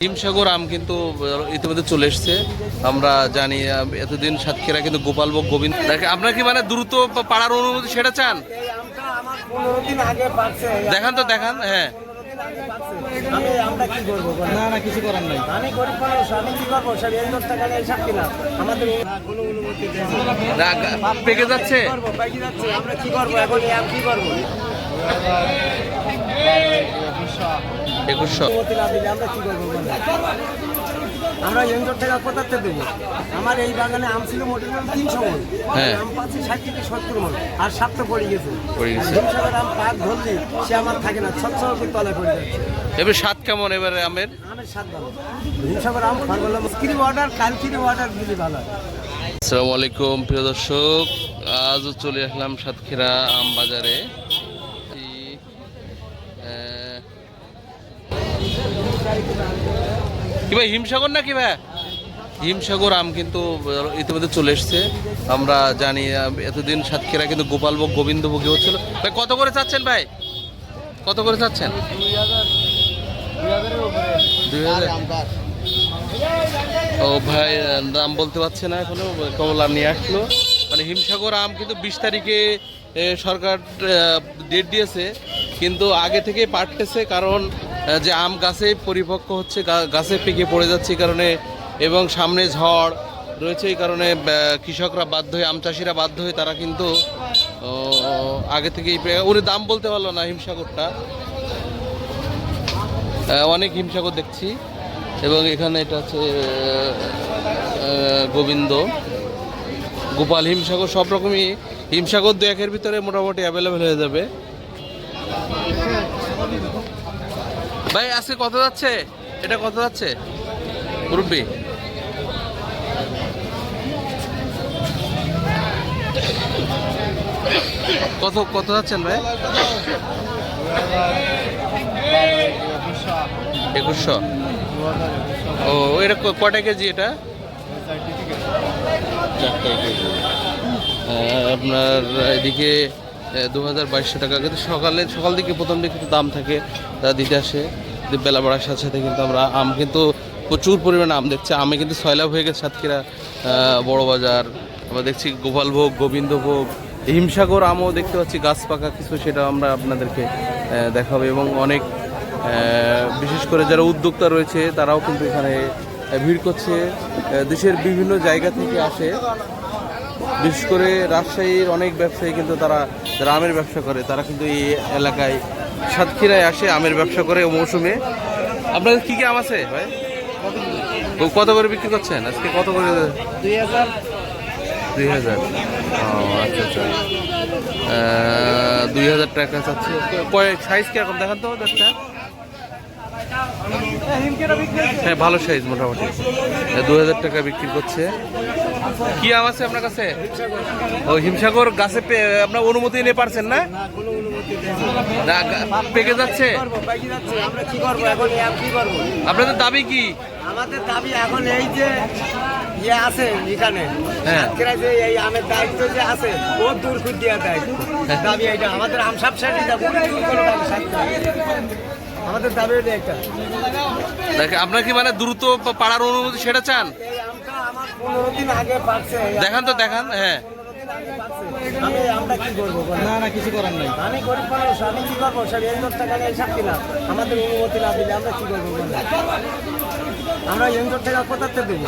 হিমসাগর আম কিন্তু ইতিমধ্যে চলে এসছে। আমরা জানি এতদিন সাতক্ষীরা কিন্তু গোপালভোগ গোবিন্দ দেখে আপনার কি মানে দ্রুত পাড়ার অনুমতি সেটা চান? দেখান তো দেখান হ্যাঁ। আমরা কি করব না না কিছু করার নাই। আমি গরিব মানুষ আমি কি করব? সব এই দশ টাকা নিয়ে সব কিনা আমাদের কোনো অনুমতি দেয় না। না, গা- পেকে যাচ্ছে? কি করব? পাইকি যাচ্ছে। আমরা কি করব? এখন কি করব? একুশশো। আমরা এনজোর টাকা কোথাতে দেবো। আমার এই বাগানে আম ছিল মোটামুটি তিনশো মন। হ্যাঁ। আম পাচ্ছি ষাট থেকে সত্তর মন। আর সাত তো পড়ে গেছে। হিমসাগর আম পাক ধরলি সে আমার থাকে না। ছচ্ছ তলায় পড়ে যাচ্ছে। এবার স্বাদ কেমন এবারে আমের? আমের স্বাদ ভালো। হিমসাগর আম অর্ডার কালকিরি অর্ডার দিলে ভালো। আসসালামু আলাইকুম প্রিয় দর্শক। আজও চলে আসলাম সাতক্ষীরা আম বাজারে এই, আহ, কি ভাই, হিমসাগর না কি ভাই? হিমসাগর আম কিন্তু ইতিমধ্যে চলে এসছে। আমরা জানি এতদিন সাতক্ষীরা কিন্তু গোপালভোগ গোবিন্দভোগী হচ্ছিল। ভাই, কত করে চাচ্ছেন ভাই? কত করে চাচ্ছেন? ও ভাই দাম বলতে পারছে না এখনও কমলা নিয়ে আসলো। মানে হিমসাগর আম কিন্তু বিশ তারিখে সরকার ডেট দিয়েছে, কিন্তু আগে থেকে পাঠতেছে কারণ যে আম গাছে পরিপক্ক হচ্ছে গাছে পেকে পড়ে যাচ্ছে কারণে, এবং সামনে ঝড় রয়েছে এই কারণে কৃষকরা বাধ্য হয়ে, আম চাষিরা বাধ্য হয়ে তারা কিন্তু আগে থেকেই উনি দাম বলতে পারল না হিমসাগরটা। অনেক হিমসাগর দেখছি, এবং এখানে এটা হচ্ছে গোবিন্দ। গোপাল হিমসাগর, সব রকমই হিমসাগর দু একের ভিতরে মোটামুটি অ্যাভেলেবেল হয়ে যাবে। ভাই আজকে কত যাচ্ছে? এটা কত যাচ্ছে? মুরব্বী। কত কত যাচ্ছেন ভাই? একুশশো। ও এটা কটা কেজি এটা? আহ, আপনার এদিকে দু হাজার বাইশশো টাকা। কিন্তু সকালে সকাল দিকে প্রথম দিকে একটু দাম থাকে তারা দিতে আসে। বেলা বাড়ার সাথে সাথে কিন্তু আমরা আম কিন্তু প্রচুর পরিমাণে আম দেখছি। আমে কিন্তু সয়লাভ হয়ে গেছে সাতক্ষীরা বড় বাজার আমরা দেখছি গোপালভোগ, গোবিন্দভোগ, হিমসাগর আমও দেখতে পাচ্ছি, গাছ পাকা কিছু সেটা আমরা আপনাদেরকে দেখাবো। এবং অনেক বিশেষ করে যারা উদ্যোক্তা রয়েছে, তারাও কিন্তু এখানে ভিড় করছে। দেশের বিভিন্ন জায়গা থেকে আসে। বিশেষ করে রাজশাহীর অনেক ব্যবসায়ী কিন্তু তারা যারা আমের ব্যবসা করে, তারা কিন্তু এই এলাকায় সাতক্ষীরায় আসে আমের ব্যবসা করে মৌসুমে। আপনাদের কি কি আম আছে ভাই? কত করে বিক্রি করছেন? আজকে কত করে? দুই হাজার। দুই হাজার আচ্ছা। আচ্ছা দুই হাজার টাকা চাচ্ছে। কয়েক সাইজ কীরকম? দেখান তো একটা হ্যাঁ ভালো সাইজ মোটামুটি। দু হাজার টাকা বিক্রি করছে। কি আম আছে আপনার কাছে? ও হিমসাগর গাছে আপনার অনুমতি নিয়ে পারছেন না? পেকে যাচ্ছে? আপনাদের দাবি কি? আমাদের দাবি এখন এই যে ইয়ে আছে এখানে। যে এই আমের দায়িত্ব যে আছে ও দূর করে দেওয়া দেয় দাবি এটা আমাদের আম যাব দাবি সাতক্ষীরা। আমাদের দাবি এটা একটা আপনার কি মানে দ্রুত পাড়ার অনুমতি সেটা চান? দেখান তো দেখান হ্যাঁ। আমরা কি করব বলেন? না না কিছু করার নাই। আমি গরিব মানুষ আমি কি করব? সব এই দশ টাকা নিয়ে সব কিনা? আমাদের অনুমতি না দিলে আমরা কি করব আমরা এনজোর টাকা কোথাতে দেবো।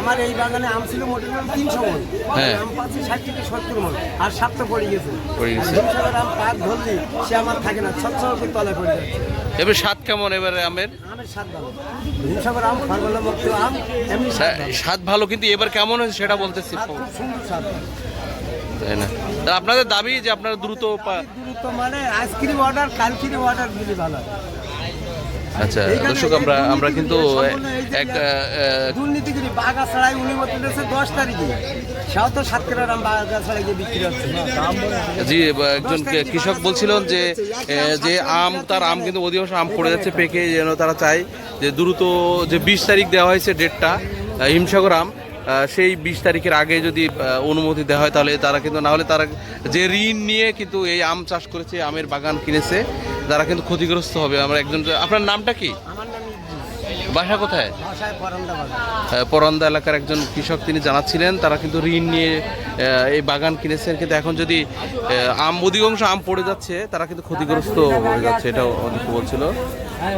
আমার এই বাগানে আম ছিল মোটামুটি তিনশো মন। হ্যাঁ। আম পাচ্ছি ষাট থেকে সত্তর মন। আর সাত তো পড়ে গেছে। আম পাক ধরলি সে আমার থাকে না ছচ্ছ তলায় পড়ে যাচ্ছে। এবার স্বাদ কেমন এবারে আমের? স্বাদ ভালো। কিন্তু এবার কেমন হয়েছে সেটা বলতেছি তাই না? আপনাদের দাবি যে আপনারা দ্রুত দ্রুত মানে আইসক্রিম অর্ডার কালকিরি অর্ডার দিলে ভালো। আচ্ছা দর্শক আমরা আমরা কিন্তু এক দুর্নীতিগিরি বাঘা ছাড়াই উনি দিয়েছে দশ তারিখে। সেও তো বাঘা ছাড়াই গিয়ে বিক্রি হচ্ছে। জি একজন কৃষক বলছিলেন যে যে আম তার আম কিন্তু অধিকাংশ আম পড়ে যাচ্ছে পেকে যেন তারা চায় যে দ্রুত যে বিশ তারিখ দেওয়া হয়েছে ডেটটা হিমসাগর আম সেই বিশ তারিখের আগে যদি অনুমতি দেওয়া হয় তাহলে তারা কিন্তু না হলে তারা যে ঋণ নিয়ে কিন্তু এই আম চাষ করেছে আমের বাগান কিনেছে। তারা কিন্তু ক্ষতিগ্রস্ত হবে। আমরা একজন আপনার নামটা কি। বাসা কোথায়? পরন্দা এলাকার একজন কৃষক তিনি জানাচ্ছিলেন তারা কিন্তু ঋণ নিয়ে এই বাগান কিনেছেন। কিন্তু এখন যদি আম অধিকাংশ আম পড়ে যাচ্ছে তারা কিন্তু ক্ষতিগ্রস্ত হয়ে যাচ্ছে এটাও অনেক বলছিল। হ্যাঁ